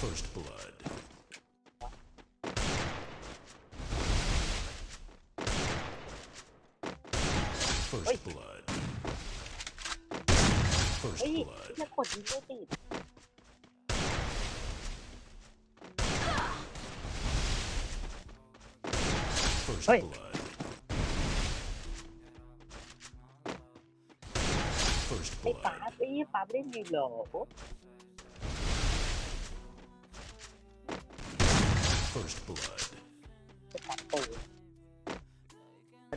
First blood. First Oi. blood. First Oi. blood. First Oi. blood. ไอ้ป๋า blood. ไอ้ป๋าไม่ได้ยิงเหรอ First blood. จะตัดตูด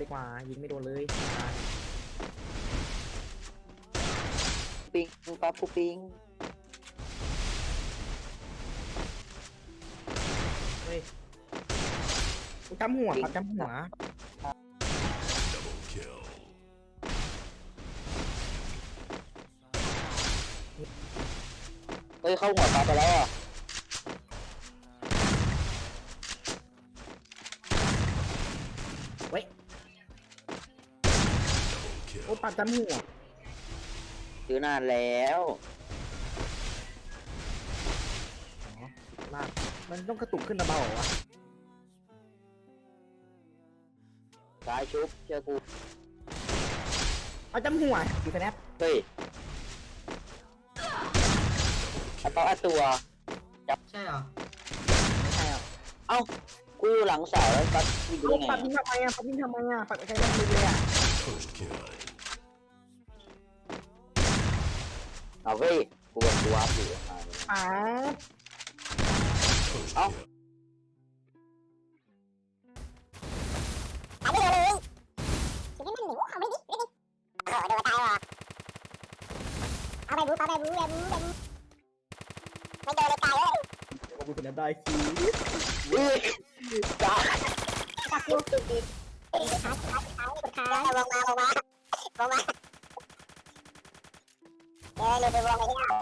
ดีกว่ายิงไม่โดนเลยปิงป๋าปูปิงเฮ้ยจำหัวครับจำหัว ฮ้ยเข้าหัวตาไปแล้วอะเว้ย Double โอ้ kill. ปัดจำหัวซื้อนานแล้วลากมันต้องกระตุกขึ้นระเบาเหรอวะซ้ายชุบเชื่อกูเอาจำหัวดีคะแนนเฮ้ย เฉพาะตัวใช่เหรอใช่เหรอเอ้ากูหลังเสาแล้วก็มีดูไงปัดทิ้งทำไมอะปัดทิ้งทำไมอะปัดใช้ทำไมเลยอะ First kill. เอาเว้ยกูกับกูอัพอยู่อ่าป๋า First kill. เอาไปเลยสิ่งที่มันหนูเอาไปดิเอาไปดิโอ้โหโดนตายว่ะเอาไปบู๊เอาไปบู๊เอาไปบู๊ ไม่โดนเลยตายเลยโอ้กูถึงจะได้คีเฮ้ยจ้าตัดลูกติดติดขาขาขาขาลงมาลงมาลงมาเดี๋ยวเลยไปวางไปที่หน้า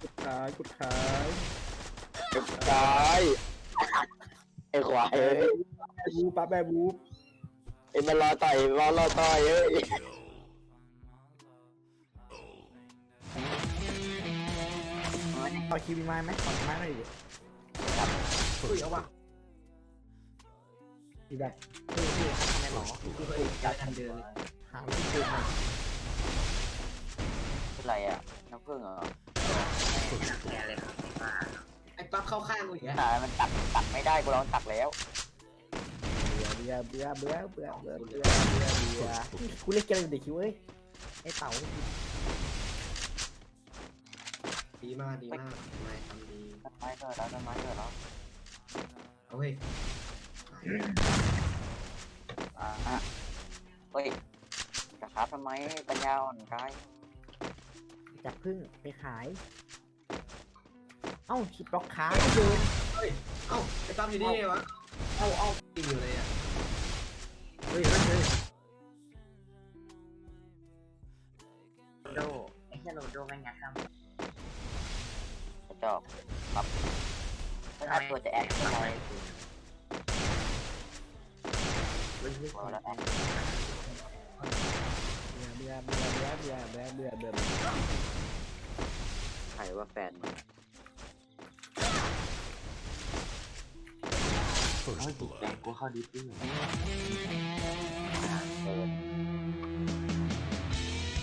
ขุดขายขุดขายตายไอ้ควายเอ้ยบูปั๊บแบบบูไอ้มันรอต่อยมันรอต่อยเอ้ย อคิวมีมาไหมขอไม้หน่อยดิคุยเอาวะดีแบบคุยยทำไมหรอคุยคุยการทำเดินเลยหาวิธีคุยมาอะไรอะน้ำผึ้งเหรอแกเลยครับไอ้ปั๊บเข้าข้างกูอย่างเงี้ยมันตักตักไม่ได้กูลองตักแล้วเบื่อเบื่อเบื่อเบื่อเบื่อเบื่อเบื่อกูเล่นเกมเด็กคิวเอ้ยไอ้เต่า ดีมากดีมากนายทำดีต้นไม้เกิดแล้วต้นไม้เกิดแล้วเอาเฮ้ยอ่าฮะเฮ้ยจะครับทำไมปัญญาอ่อนกายจับพึ่งไปขาย เอ้าชิปล็อกค้าไม่เดินเฮ้ยเอ้าไอ้ปั๊บอยู่นี่ไงวะเอ้าเอ้าจริงอยู่เลยอะเฮ้ยเฮ้ยเฮ้ยโดไอ้เหี้ยโรโดแม่งงัดข้ามกระ จอกครับถ้าตัวจะแอคทำไมเบื่อแล้วแอคเบื่เบื่เบื่เบื่เบื่เบื่เบื่ใครว่าแฟนมัน First blood. กูเขาดิฟด้วยเออ